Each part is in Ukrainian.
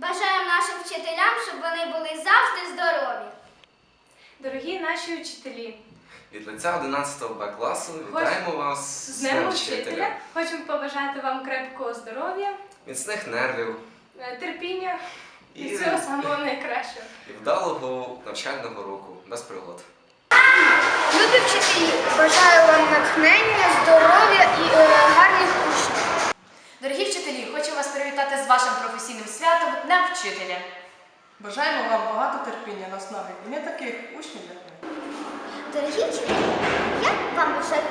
Бажаємо нашим вчителям, щоб вони були завжди здорові. Дорогі наші вчителі, Від лиця 11 Б класу вітаємо вас з Днем вчителя хочемо побажати вам крепкого здоров'я, міцних нервів е, терпіння і і, всього самого найкращого. і вдалого навчального року без пригод. Любі вчителі, бажаю вам натхнення, здоров'я і е, гарних учнів. Дорогі вчителі, хочу вас привітати з вашим професійним святом Дня вчителя. Бажаємо вам багато терпіння, наснаги і не таких учнів, як ми. Дорогі вчителі, я вам бажаю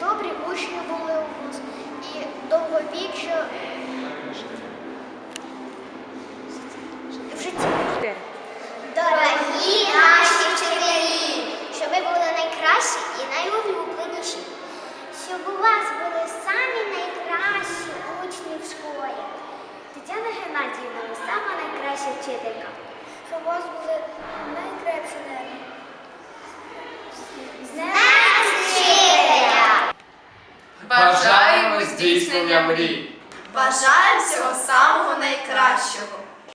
добрі учні були у вас і довговіччя в житті. Дорогі наші вчителі, щоб ви були найкращі і найулюбленіші, щоб у вас були самі найкращі учні в школі. Тетяна Геннадіївна, сама найкраща вчителька. Щоб у вас були найкращі нерви. З Днем вчителя! Бажаємо здійснення мрій. Бажаємо всього самого найкращого.